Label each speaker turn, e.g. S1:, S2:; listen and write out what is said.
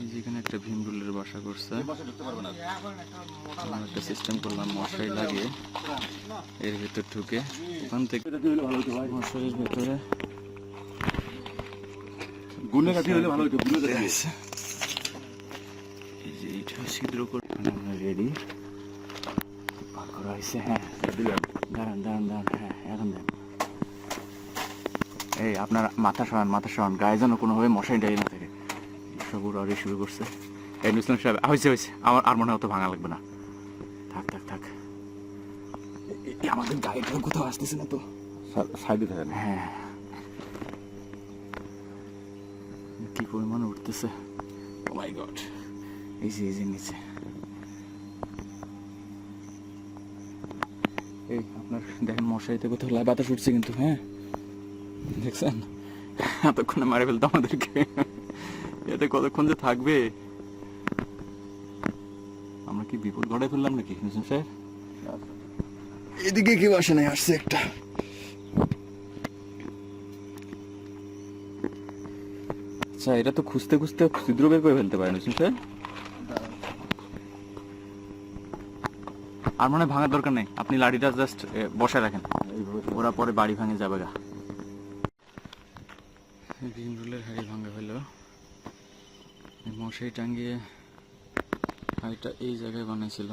S1: এই যে এখানে একটা ভীম রুলের বাসা করছে। একটা সিস্টেম করলাম লাগিয়ে। এর ভেতর ঢুকে। ওখান থেকে মশারির ভেতরে এইটা ছিদ্র করে আমরা রেডি পাক করা হয়েছে হ্যাঁ। দাঁড়ান দাঁড়ান দাঁড়ান হ্যাঁ এখন দেন। এই আপনার মাথা সরান মাথা সরান। গায়ে যেন কোনোভাবে মশারি ডাই না থাকে। শুরু করছে। সাহেব হয়েছে হয়েছে আমার আর মনে ভাঙা লাগবে না। থাক থাক থাক। আমাদের গাড়িটাও কোথাও আসতেছে না তো।
S2: সাইডে থাকেন।
S1: হ্যাঁ। কি পরিমাণ উঠতেছে। ও মাই গড এই যে এই যে নিচে। এই আপনার দেখেন মশারিতে কোথাও লাই বাতাস উঠছে কিন্তু হ্যাঁ? দেখছেন? এতক্ষণে মারে ফেলতো আমাদেরকে। এতে কতক্ষণ যে থাকবে? আমরা কি বিপদ ঘটাই ফেললাম নাকি সাহেব? এদিকে কেউ আসে নাই আসছে একটা। আচ্ছা এটা তো খুঁজতে খুঁজতে ছিদ্র বের করে ফেলতে পারে নিশ্চয় স্যার আর মনে হয় ভাঙার দরকার নেই আপনি লাঠিটা জাস্ট বসায় রাখেন। ওরা পরে বাড়ি ভাঙে যাবে গা। ভীম রুলের হাড়ি ভাঙা হলো। মশারি টাঙ্গিয়ে হাইটা এই জায়গায় বানাইছিল।